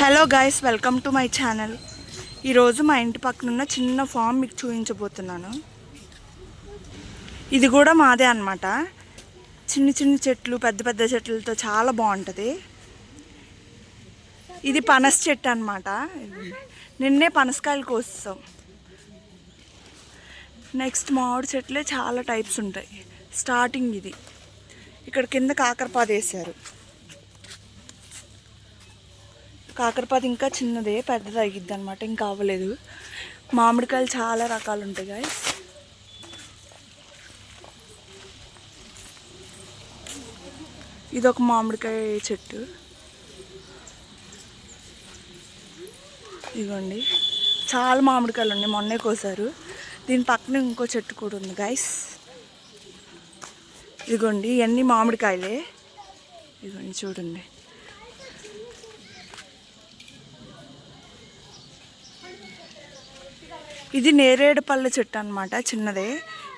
Hello guys welcome to my channel. ఈరోజు మా ఇంటి పక్కన ఉన్న చిన్న ఫామ్ మీకు చూపించబోతున్నాను. ఇది కూడా మాదే అన్నమాట. చిన్న చిన్న చెట్లు పెద్ద పెద్ద చెట్లతో చాలా బాగుంటుంది. ఇది పనస చెట్టు అనమాట నిన్నే పనసకాయలు కోస్తాం. నెక్స్ట్ మామిడి చెట్లే చాలా టైప్స్ ఉంటాయి. స్టార్టింగ్ ఇది. ఇక్కడ కింద కాకరపాదు వేసారు కాకరపాతి ఇంకా చిన్నదే పెద్దది అయ్యిద్ది అనమాట. ఇంకా అవ్వలేదు. మామిడికాయలు చాలా రకాలు ఉంటాయి గాయస్ ఇది ఒక మామిడికాయ చెట్టు. ఇదిగోండి. చాలా మామిడికాయలు ఉన్నాయి మొన్నే కోసారు. దీని పక్కన ఇంకో చెట్టు కూడా ఉంది గాయస్ ఇదిగోండి ఇవన్నీ మామిడికాయలే. ఇదిగోండి చూడండి. ఇది నేరేడు పళ్ళ చెట్టు అనమాట చిన్నదే.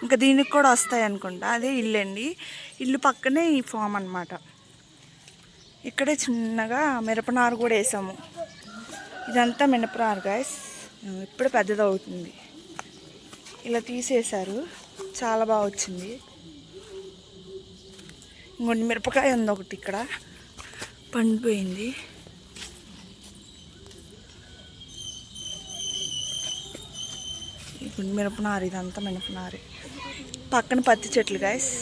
ఇంకా దీనికి కూడా వస్తాయి అనుకుంటా. అదే ఇల్లు అండి. ఇల్లు పక్కనే ఈ ఫామ్ అనమాట ఇక్కడే చిన్నగా మిరపనారు కూడా వేసాము. ఇదంతా మినపనారు గాయస్ ఇప్పుడు పెద్దదవుతుంది ఇలా తీసేశారు. చాలా బాగా వచ్చింది. ఇంకొన్ని మిరపకాయ ఉంది ఒకటి ఇక్కడ. పండిపోయింది. మిరపనారు ఇదంతా మిరపనారు పక్కన పత్తి చెట్లు గాయస్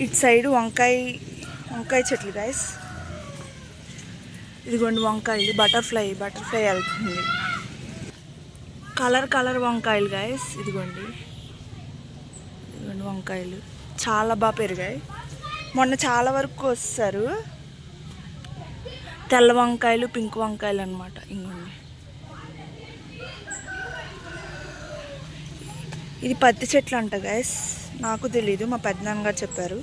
ఇటు సైడ్ వంకాయ వంకాయ చెట్లు గాయస్ ఇదిగోండి వంకాయలు బటర్ఫ్లై బటర్ఫ్లై వెళ్తుంది. కలర్ కలర్ వంకాయలు గాయస్ ఇదిగోండి. ఇదిగోండి వంకాయలు. చాలా బాగా పెరిగాయి. మొన్న చాలా వరకు వస్తారు. తెల్ల వంకాయలు పింక్ వంకాయలు అనమాట ఇంకొండి ఇది పత్తి చెట్లు అంట గైస్ నాకు తెలీదు మా పెద్దనాన్నగారు చెప్పారు.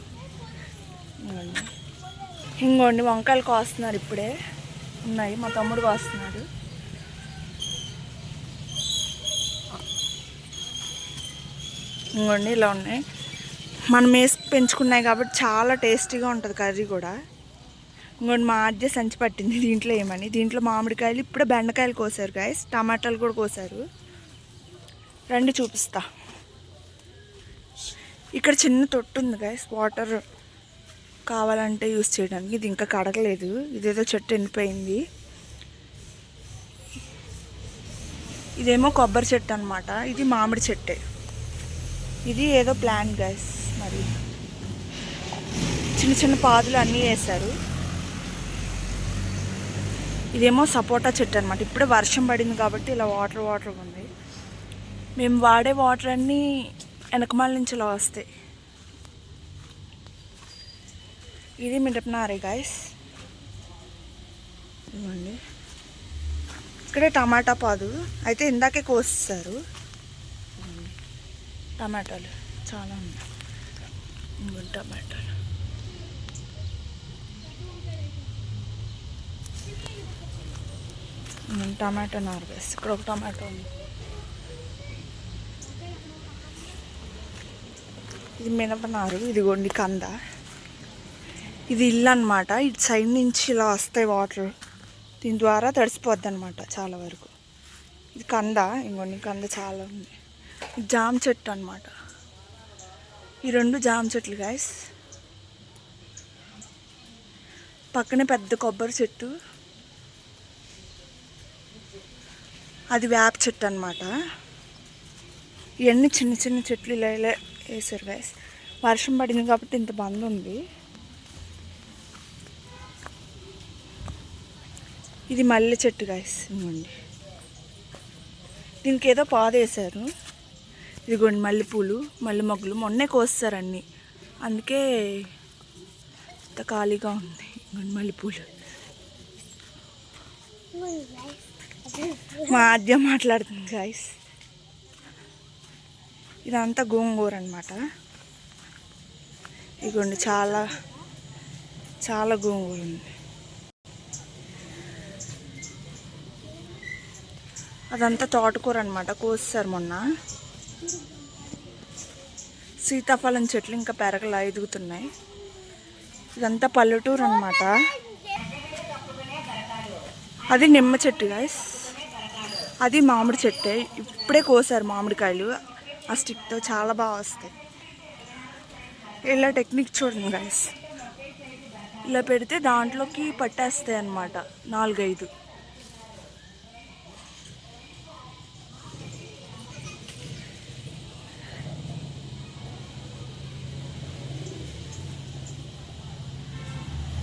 ఇంకోండి వంకాయలు కోస్తున్నారు ఇప్పుడే. ఉన్నాయి మా తమ్ముడు కాస్తున్నాడు. ఇంకోండి ఇలా ఉన్నాయి. మనం వేసి పెంచుకున్నాయి కాబట్టి చాలా టేస్టీగా ఉంటుంది కర్రీ కూడా. ఇంకోటి మా ఆద్య సంచి పట్టింది దీంట్లో ఏమని. దీంట్లో మామిడికాయలు ఇప్పుడే బెండకాయలు కోసారు గాయస్ టమాటాలు కూడా కోసారు. రండి చూపిస్తా. ఇక్కడ చిన్న తొట్టు ఉంది గాయస్ వాటర్ కావాలంటే యూస్ చేయడానికి. ఇది ఇంకా కడగలేదు. ఇదేదో చెట్టు ఎండిపోయింది. ఇదేమో కొబ్బరి చెట్టు అనమాట ఇది మామిడి చెట్టే. ఇది ఏదో ప్లాన్ గైస్ మరి. చిన్న చిన్న పాదులు అన్నీ వేశారు. ఇదేమో సపోటా చెట్టు అనమాట ఇప్పుడే వర్షం పడింది కాబట్టి ఇలా వాటర్ వాటర్ ఉంది. మేము వాడే వాటర్ అన్నీ వెనకమాల నుంచి ఇలా వస్తాయి. ఇది మిరపనారే గాయస్ ఇవ్వండి. ఇక్కడే టమాటా పాదు. అయితే ఇందాకే కోస్తారు టమాటాలు చాలా ఉన్నాయి. టమాటాలు. టమాటో నారు వేసి ఇక్కడ ఒక టమాటో ఉంది. ఇది మినపనారు ఇదిగోండి కంద. ఇది ఇల్లు అనమాట ఇటు సైడ్ నుంచి ఇలా వస్తాయి వాటర్. దీని ద్వారా తడిసిపోద్ది అనమాట చాలా వరకు. ఇది కంద ఇంకొన్ని కంద చాలా ఉంది. ఇది జామ చెట్టు అనమాట ఈ రెండు జామ చెట్లు గాయస్ పక్కనే పెద్ద కొబ్బరి చెట్టు. అది వేప చెట్టు అనమాట ఇవన్నీ చిన్న చిన్న చెట్లు ఇలా ఇలా వేసారు గాయస్ వర్షం పడింది కాబట్టి ఇంత బంద్ ఉంది. ఇది మల్లె చెట్టు గాయస్ ఇవ్వండి. దీనికి ఏదో పాదేశారు ఇదిగోండి మల్లెపూలు మల్లె మొగ్గలు. మొన్నే కోస్తారు అన్నీ. అందుకే ఇంత ఖాళీగా ఉంది. ఇదిగోండి మల్లెపూలు. మా ఆద్య మాట్లాడుతుంది గాయస్ ఇదంతా గోంగూర అనమాట ఇదిగోండి చాలా చాలా గోంగూర ఉంది. అదంతా తోటకూర అనమాట కోసారు మొన్న. సీతాఫలం చెట్లు ఇంకా పెరగలా ఎదుగుతున్నాయి. ఇదంతా పల్లెటూరు అనమాట అది నిమ్మ చెట్టు గాయస్ అది మామిడి చెట్టే. ఇప్పుడే కోసారు మామిడికాయలు. ఆ స్టిక్తో చాలా బాగా వస్తాయి. ఇలా టెక్నిక్ చూడండి గాయస్ ఇలా పెడితే దాంట్లోకి పట్టేస్తాయి అన్నమాట నాలుగైదు.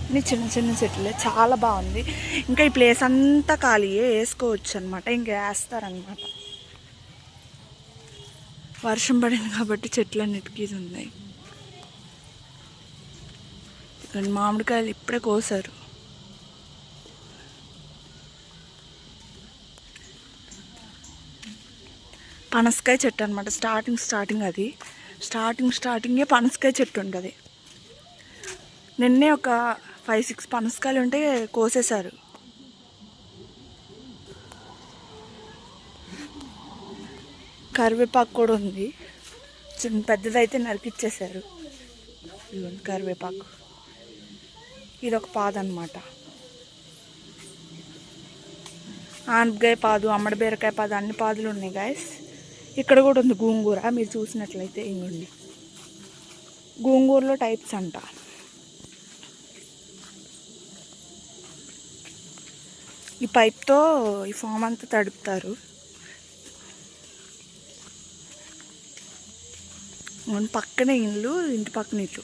ఇన్ని చిన్న చిన్న చెట్లే చాలా బాగుంది. ఇంకా ఈ ప్లేస్ అంతా ఖాళీయే వేసుకోవచ్చు అనమాట ఇంకా వేస్తారనమాట వర్షం పడింది కాబట్టి చెట్లన్నిటికీ ఉన్నాయి. ఇక్కడ మామిడికాయలు ఇప్పుడే కోసారు. పనసకాయ చెట్టు అనమాట స్టార్టింగ్ స్టార్టింగ్ అది. స్టార్టింగ్ స్టార్టింగే పనసకాయ చెట్టు ఉంటుంది. నిన్నే ఒక ఫైవ్ సిక్స్ పనసకాయలు ఉంటే కోసేశారు. కరివేపాకు కూడా ఉంది. చిన్న పెద్దదైతే నరికిచ్చేశారు ఇదిగోండి కరివేపాకు. ఇది ఒక పాద అనమాట ఆనపకాయ పాదు అమ్మడి బీరకాయ పాదు అన్ని పాదులు ఉన్నాయి గాయస్ ఇక్కడ కూడా ఉంది గోంగూర మీరు చూసినట్లయితే ఇంకోండి గోంగూరలో టైప్స్ అంట. ఈ పైప్తో ఈ ఫామ్ అంతా తడుపుతారు. మన పక్కనే ఇల్లు ఇంటి పక్కన ఇల్లు.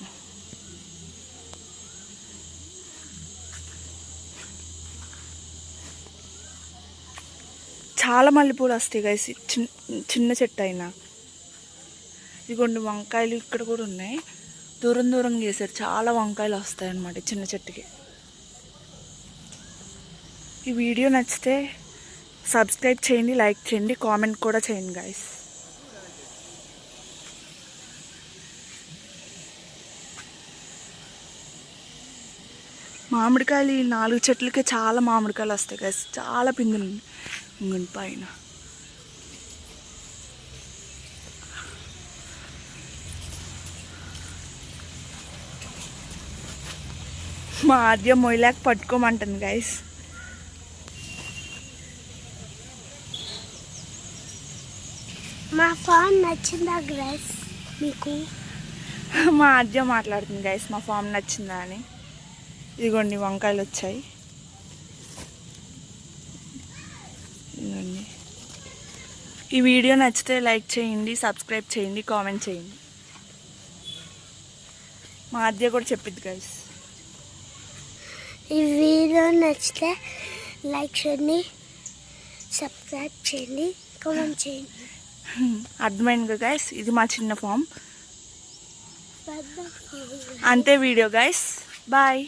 చాలా మల్లెపూలు వస్తాయి గైస్ చిన్న చిన్న చెట్టు అయినా. ఇదిగోండి వంకాయలు ఇక్కడ కూడా ఉన్నాయి. దూరం దూరం చేశారు. చాలా వంకాయలు వస్తాయి అన్నమాట చిన్న చెట్టుకి. ఈ వీడియో నచ్చితే సబ్స్క్రైబ్ చేయండి లైక్ చేయండి కామెంట్ కూడా చేయండి గాయస్ మామిడికాయలు ఈ నాలుగు చెట్లకి చాలా మామిడికాయలు వస్తాయి గాయస్ చాలా పిందులు. ఇంగోండి పైన. మా ఆద్య మొయ్యలేక పట్టుకోమంటుంది గైస్ మా ఫోన్ నచ్చిందా గ్రేస్ మీకు? మా ఆద్య మాట్లాడుతుంది గైస్ మా ఫామ్ నచ్చిందా అని. ఇదిగోండి వంకాయలు వచ్చాయి. ఇదిగోండి ఈ వీడియో నచ్చితే లైక్ చేయండి సబ్స్క్రైబ్ చేయండి కామెంట్ చేయండి. మా ఆద్య కూడా చెప్పిద్ది గైస్ ఈ వీడియో నచ్చితే లైక్ చేయండి సబ్స్క్రైబ్ చేయండి కామెంట్ చేయండి. అర్థమైంది గైస్ ఇది మా చిన్న ఫామ్. అంతే వీడియో గైస్ బాయ్.